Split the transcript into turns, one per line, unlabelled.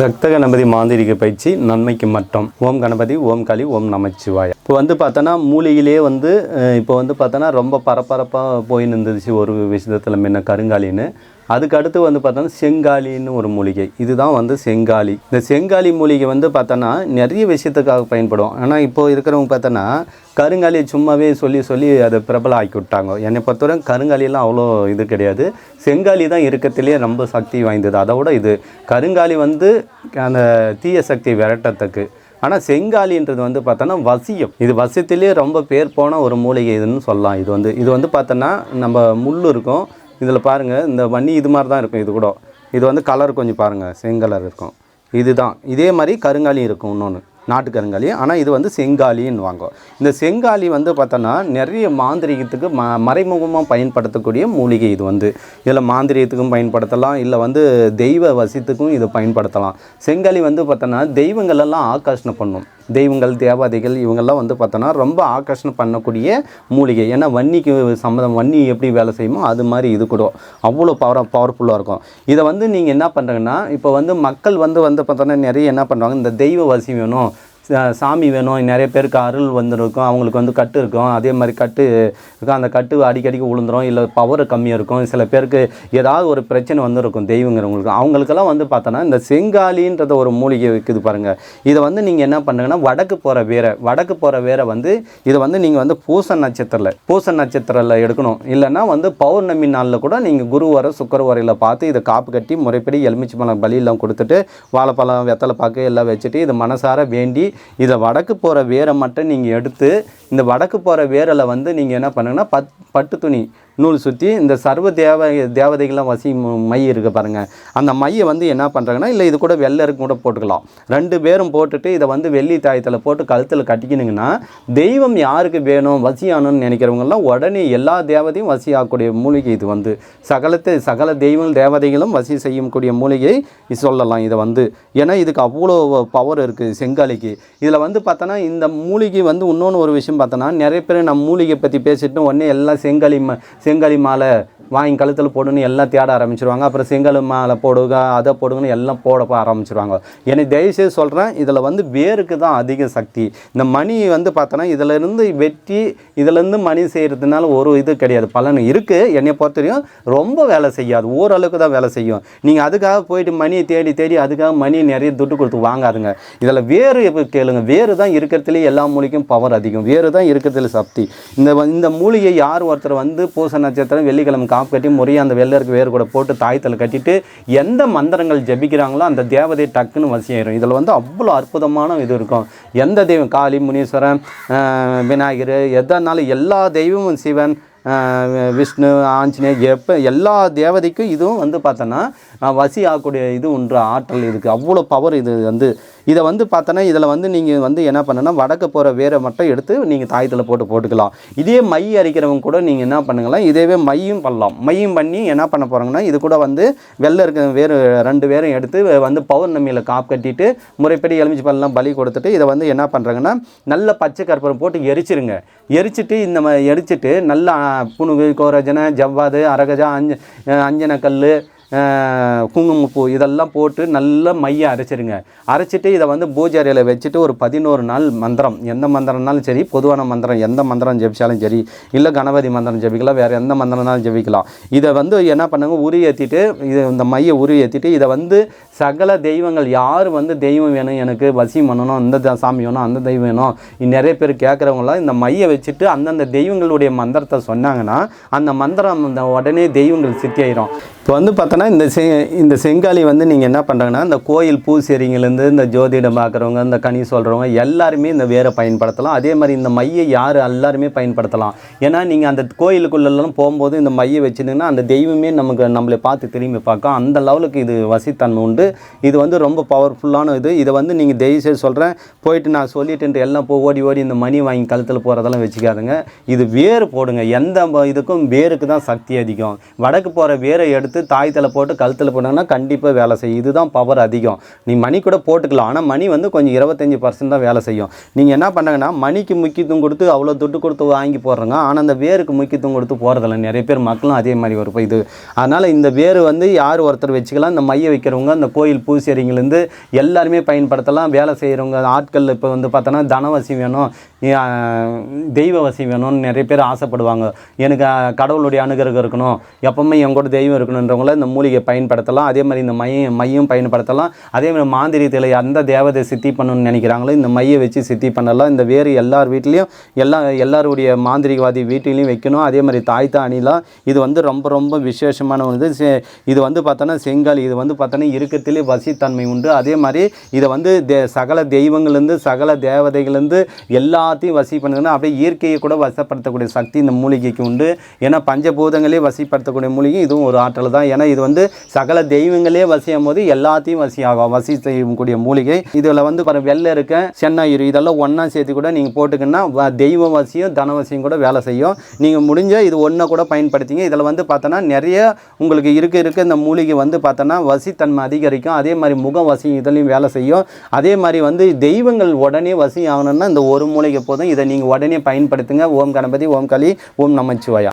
ரத்த கணபதி மாந்திரிக பயிற்சி நன்மைக்கு மட்டும். ஓம் கணபதி ஓம் காளி ஓம் நமச்சிவாய. இப்போ வந்து பார்த்தோன்னா மூலிகையிலே வந்து இப்போ வந்து பார்த்தோன்னா ரொம்ப பரபரப்பாக போயின்னு இருந்துச்சு ஒரு விஷயத்தில் முன்ன கருங்காலின்னு அதுக்கு அடுத்து வந்து பார்த்தோன்னா செங்காலின்னு ஒரு மூலிகை. இதுதான் வந்து செங்காலி. இந்த செங்காலி மூலிகை வந்து பார்த்தோன்னா நிறைய விஷயத்துக்காக பயன்படும். ஆனால் இப்போ இருக்கிறவங்க பார்த்தோன்னா கருங்காலி சும்மாவே சொல்லி சொல்லி அதை பிரபலம் ஆக்கி விட்டாங்க என்னை பொறுத்தவரை கருங்காலியெல்லாம் அவ்வளோ இது கிடையாது. செங்காலி தான் இருக்கத்திலே ரொம்ப சக்தி வாய்ந்தது. அதை விட இது கருங்காலி வந்து அந்த தீய சக்தியை விரட்டத்துக்கு. ஆனால் செங்காலின்றது வந்து பார்த்தோன்னா வசியம். இது வசியத்திலே ரொம்ப பேர் போன ஒரு மூலிகை இதுன்னு சொல்லலாம். இது வந்து இது வந்து பார்த்தோன்னா நம்ம முள் இருக்கும். இதில் பாருங்கள் இந்த வன்னி இது மாதிரி தான் இருக்கும் இது கூட. இது வந்து கலர் கொஞ்சம் பாருங்கள் செங்கலர் இருக்கும். இதுதான். இதே மாதிரி கருங்காலி இருக்கும் இன்னொன்று நாட்டு கருங்காலி. ஆனால் இது வந்து செங்காலின்னு வாங்கும் இந்த செங்காலி வந்து பார்த்தோன்னா நிறைய மாந்திரிகத்துக்கு ம மறைமுகமாக பயன்படுத்தக்கூடிய மூலிகை இது வந்து. இதில் மாந்திரியத்துக்கும் பயன்படுத்தலாம் இல்லை வந்து தெய்வ வசித்துக்கும் இதை பயன்படுத்தலாம். செங்காலி வந்து பார்த்தோன்னா தெய்வங்களெல்லாம் ஆகர்ஷணம் பண்ணும். தெய்வங்கள் தேவாதைகள் இவங்கெல்லாம் வந்து பார்த்தோன்னா ரொம்ப ஆகர்ஷணம் பண்ணக்கூடிய மூலிகை. ஏன்னா வன்னிக்கு சம்மந்தம் வன்னி எப்படி வேலை செய்யுமோ அது மாதிரி இது கூட அவ்வளோ பவர் பவர்ஃபுல்லாக இருக்கும். இதை வந்து நீங்கள் என்ன பண்ணுறீங்கன்னா இப்போ வந்து மக்கள் வந்து வந்து பார்த்தோன்னா நிறைய என்ன பண்ணுறாங்க இந்த தெய்வ வசி வேணும். சாமி வேணும். நிறைய பேருக்கு அருள் வந்துருக்கும். அவங்களுக்கு வந்து கட்டு இருக்கும். அதே மாதிரி கட்டு இருக்கும். அந்த கட்டு அடிக்கடிக்கு விழுந்துரும் இல்லை பவர் கம்மியாக இருக்கும். சில பேருக்கு ஏதாவது ஒரு பிரச்சனை வந்துருக்கும் தெய்வங்கிறவங்களுக்கு. அவங்களுக்கெல்லாம் வந்து பார்த்தோன்னா இந்த செங்காலின்றத ஒரு மூலிகை வைக்குது பாருங்கள் இதை வந்து நீங்கள் என்ன பண்ணுங்கன்னா வடக்கு போகிற வேரை வடக்கு போகிற வேரை வந்து இதை வந்து நீங்கள் வந்து பூச நட்சத்திரத்தில் பூச நட்சத்திரத்தில் எடுக்கணும். இல்லைன்னா வந்து பௌர்ணமி நாளில் கூட நீங்கள் குருவார சுக்கரவாரையில் பார்த்து இதை காப்பு கட்டி முறைப்படி எலுமிச்சை பழம் பலியெல்லாம் கொடுத்துட்டு வாழைப்பழம் வெத்தலை பாக்கு எல்லாம் வச்சுட்டு இதை மனசார வேண்டி இதை வடக்கு போகிற வேரை மட்டும் நீங்கள் எடுத்து இந்த வடக்கு போகிற வேரில் வந்து நீங்கள் என்ன பண்ணுங்கன்னா பத் பட்டு துணி நூல் சுற்றி இந்த சர்வ தேவ தேவதைகள்லாம் வசி மை இருக்கு பாருங்கள் அந்த மையை வந்து என்ன பண்ணுறாங்கன்னா இல்லை இது கூட வெள்ளருக்கு கூட போட்டுக்கலாம். ரெண்டு பேரும் போட்டுட்டு இதை வந்து வெள்ளி தாயத்தில் போட்டு கழுத்தில் கட்டிக்கினீங்கன்னா தெய்வம் யாருக்கு வேணும் வசியானோன்னு நினைக்கிறவங்கலாம் உடனே எல்லா தேவதையும் வசி ஆகக்கூடிய மூலிகை இது வந்து. சகலத்தை சகல தெய்வம் தேவதைகளும் வசி செய்யக்கூடிய மூலிகை சொல்லலாம் இதை வந்து. ஏன்னா இதுக்கு அவ்வளோ பவர் இருக்குது செங்காலிக்கு. இதில் வந்து பார்த்தோன்னா இந்த மூலிகை வந்து இன்னொன்று ஒரு விஷயம் பார்த்தோன்னா நிறைய பேர் நம்ம மூலிகை பற்றி பேசிட்டு உடனே எல்லாம் செங்காலி ம செங்கலி மாலை வாங்கி கழுத்தில் போடுன்னு எல்லாம் தேட ஆரம்பிச்சிருவாங்க. அப்புறம் செங்கல் மாலை போடுங்க அதை போடுங்கன்னு எல்லாம் போட ஆரம்பிச்சிருவாங்க. எனக்கு தயவுசெய்து சொல்கிறேன் இதில் வந்து வேருக்கு தான் அதிக சக்தி. இந்த மணி வந்து பார்த்தோன்னா இதிலேருந்து வெட்டி இதிலேருந்து மணி செய்கிறதுனால ஒரு இது கிடையாது. பலன் இருக்குது என்னை பொறுத்தவரையும் ரொம்ப வேலை செய்யாது. ஓரளவுக்கு தான் வேலை செய்யும். நீங்கள் அதுக்காக போயிட்டு மணியை தேடி தேடி அதுக்காக மணி நிறைய துட்டு கொடுத்து வாங்காதுங்க. இதில் வேறு கேளுங்க. வேறு தான் இருக்கிறதுலே எல்லா மூலிகையும் பவர் அதிகம். வேறு தான் இருக்கிறதுல சக்தி. இந்த இந்த மூலிகை யார் ஒருத்தர் வந்து பூச நட்சத்திரம் வெள்ளிக்கிழமை காப்பு கட்டி முறையாக அந்த வெள்ளருக்கு வேர் கூட போட்டு தாயத்தில் கட்டிட்டு எந்த மந்திரங்கள் ஜபிக்கிறாங்களோ அந்த தேவதை டக்குன்னு வசியாயிரும். இதில் வந்து அவ்வளோ அற்புதமான இது இருக்கும். எந்த தெய்வம்? காளி முனீஸ்வரன் விநாயகர் எதனாலும் எல்லா தெய்வமும் சிவன் விஷ்ணு ஆஞ்சநேயர் எப்போ எல்லா தேவதைக்கும் இதுவும் வந்து பார்த்தோன்னா வசி ஆகக்கூடிய இது ஒன்று ஆற்றல் இருக்குது அவ்வளோ பவர் இது வந்து இதை வந்து பார்த்தோன்னா இதில் வந்து நீங்கள் வந்து என்ன பண்ணுன்னா வடக்கு போகிற வேரை மட்டும் எடுத்து நீங்கள் தாயத்தில் போட்டு போட்டுக்கலாம். இதே மை அரைக்கிறவங்க கூட நீங்கள் என்ன பண்ணுங்களாம் இதேவே மையும் பண்ணலாம். மையும் பண்ணி என்ன பண்ண போகிறாங்கன்னா இது கூட வந்து வெள்ளை இருக்க வேறு ரெண்டு வேரும் எடுத்து வந்து பௌர்ணமியில் காப்பு கட்டிட்டு முறைப்படி எலுமிச்சி பல்லாம் பலி கொடுத்துட்டு இதை வந்து என்ன பண்ணுறாங்கன்னா நல்ல பச்சை கற்பூரம் போட்டு எரிச்சிருங்க. எரிச்சிட்டு இந்த மாதிரி எரிச்சிட்டு நல்லா புணுகு கோரஜனை ஜவ்வாது அரகஜா அஞ்ச அஞ்சனக்கல் குங்குமப்பூ இதெல்லாம் போட்டு நல்லா மைய அரைச்சிருங்க. அரைச்சிட்டு இதை வந்து பூஜை அறையில் வச்சுட்டு ஒரு பதினோரு நாள் மந்திரம். எந்த மந்திரம்னாலும் சரி பொதுவான மந்திரம் எந்த மந்திரம் ஜெபிச்சாலும் சரி இல்லை கணபதி மந்திரம் ஜெபிக்கலாம் வேறு எந்த மந்திரம்னாலும் ஜெபிக்கலாம். இதை வந்து என்ன பண்ணுங்க உரி ஏற்றிட்டு இது இந்த மைய உரி ஏற்றிட்டு இதை வந்து சகல தெய்வங்கள் யார் வந்து தெய்வம் வேணும் எனக்கு வசியம் பண்ணணும் இந்த சாமி வேணும் அந்த தெய்வம் வேணும் நிறைய பேர் கேட்குறவங்களாம் இந்த மைய வச்சுட்டு அந்தந்த தெய்வங்களுடைய மந்திரத்தை சொன்னாங்கன்னா அந்த மந்திரம் அந்த உடனே தெய்வங்கள் சித்தியாயிரும் இப்போ வந்து பார்த்தோன்னா இந்த செ இந்த செங்காலி வந்து நீங்கள் என்ன பண்ணுறாங்கன்னா இந்த கோயில் பூசேரிங்கலேருந்து இந்த ஜோதிடம் பார்க்குறவங்க இந்த கனி சொல்கிறவங்க எல்லாருமே இந்த வேரை பயன்படுத்தலாம். அதே மாதிரி இந்த மையை யார் எல்லாருமே பயன்படுத்தலாம். ஏன்னா நீங்கள் அந்த கோயிலுக்குள்ளெல்லாம் போகும்போது இந்த மையை வச்சுருந்தீங்கன்னா அந்த தெய்வமே நமக்கு நம்மளை பார்த்து திரும்பி பார்க்கும். அந்த லெவலுக்கு இது வசித்தன்மை உண்டு. இது வந்து ரொம்ப பவர்ஃபுல்லான இது. இதை வந்து நீங்கள் தயவுசெய்து சொல்கிறேன் போயிட்டு நான் சொல்லிட்டு எல்லாம் போ ஓடி ஓடி இந்த மணி வாங்கி கழுத்தில் போகிறதெல்லாம் வச்சுக்காதுங்க. இது வேர் போடுங்க. எந்த இதுக்கும் வேருக்கு தான் சக்தி அதிகம். வடக்கு போகிற வேரை எடுத்து எடுத்து தாய்த்தில் போட்டு கழுத்தில் போட்டாங்கன்னா கண்டிப்பாக வேலை செய்யும். இதுதான் பவர் அதிகம். நீ மணி கூட போட்டுக்கலாம். ஆனால் மணி வந்து கொஞ்சம் இருபத்தஞ்சி பர்சன்ட் தான் வேலை செய்யும். நீங்கள் என்ன பண்ணுங்கன்னா மணிக்கு முக்கியத்துவம் கொடுத்து அவ்வளோ துட்டு கொடுத்து வாங்கி போடுறாங்க. ஆனால் அந்த வேருக்கு முக்கியத்துவம் கொடுத்து போகிறதில்ல நிறைய பேர் மக்களும் அதே மாதிரி வரும் இது. அதனால் இந்த வேர் வந்து யார் ஒருத்தர் வச்சுக்கலாம். இந்த மைய வைக்கிறவங்க அந்த கோயில் பூசேரிங்கலேருந்து எல்லாருமே பயன்படுத்தலாம். வேலை செய்கிறவங்க ஆட்கள் இப்போ வந்து பார்த்தோன்னா தனவசி வேணும். தெய்வ வசி வேணும்னு நிறைய பேர் ஆசைப்படுவாங்க. எனக்கு கடவுளுடைய அனுகிரகம் இருக்கணும். எப்பவுமே என் கூட தெய்வம் இருக்கணுன்றவங்கள இந்த மூலிகையை பயன்படுத்தலாம். அதே மாதிரி இந்த மையம் மையம் பயன்படுத்தலாம். அதே மாதிரி மாந்திரியத்தில் எந்த தேவதை சித்தி பண்ணணும்னு நினைக்கிறாங்களோ இந்த மையை வச்சு சித்தி பண்ணலாம். இந்த வேறு எல்லார் வீட்லேயும் எல்லா எல்லாருடைய மாந்திரிகவாதி வீட்டிலையும் வைக்கணும். அதே மாதிரி தாய் தானிலாம் இது வந்து ரொம்ப ரொம்ப விசேஷமான ஒரு இது செ- இது வந்து பார்த்தோன்னா செங்கல் இது வந்து பார்த்தோன்னா இருக்கத்திலே வசித்தன்மை உண்டு. அதே மாதிரி இதை வந்து தே சகல தெய்வங்கள்லேருந்து சகல தேவதைகள்லேருந்து எல்லா எல்லாத்தையும் வசி பண்ணுதுன்னா அப்படியே இயற்கையை கூட வசப்படுத்தக்கூடிய சக்தி இந்த மூலிகைக்கு உண்டு. ஏன்னா பஞ்சபூதங்களே வசிப்படுத்தக்கூடிய மூலிகை இதுவும் ஒரு ஆற்றல் தான். ஏன்னா இது வந்து சகல தெய்வங்களே வசியும் போது எல்லாத்தையும் வசியாகும் வசி செய்யக்கூடிய மூலிகை. இதில் வந்து பாரு வெள்ளை இருக்க சென்னாயிரு இதெல்லாம் ஒன்றா சேர்த்து கூட நீங்கள் போட்டுக்கன்னா வ- தெய்வ வசியம் தனவசியம் கூட வேலை செய்யும். நீங்கள் முடிஞ்ச இது ஒன்றை கூட பயன்படுத்திங்க. இதில் வந்து பார்த்தோன்னா நிறைய உங்களுக்கு இருக்க இருக்க. இந்த மூலிகை வந்து பார்த்தோன்னா வசித்தன்மை அதிகரிக்கும். அதே மாதிரி முக வசியும் இதுலேயும் வேலை செய்யும். அதே மாதிரி வந்து தெய்வங்கள் உடனே வசி ஆகணும்னா இந்த ஒரு மூலிகை போதும். இதை நீங்கள் உடனே பயன்படுத்துங்க. ஓம் கணபதி ஓம் களி ஓம் நமச்சிவாயா.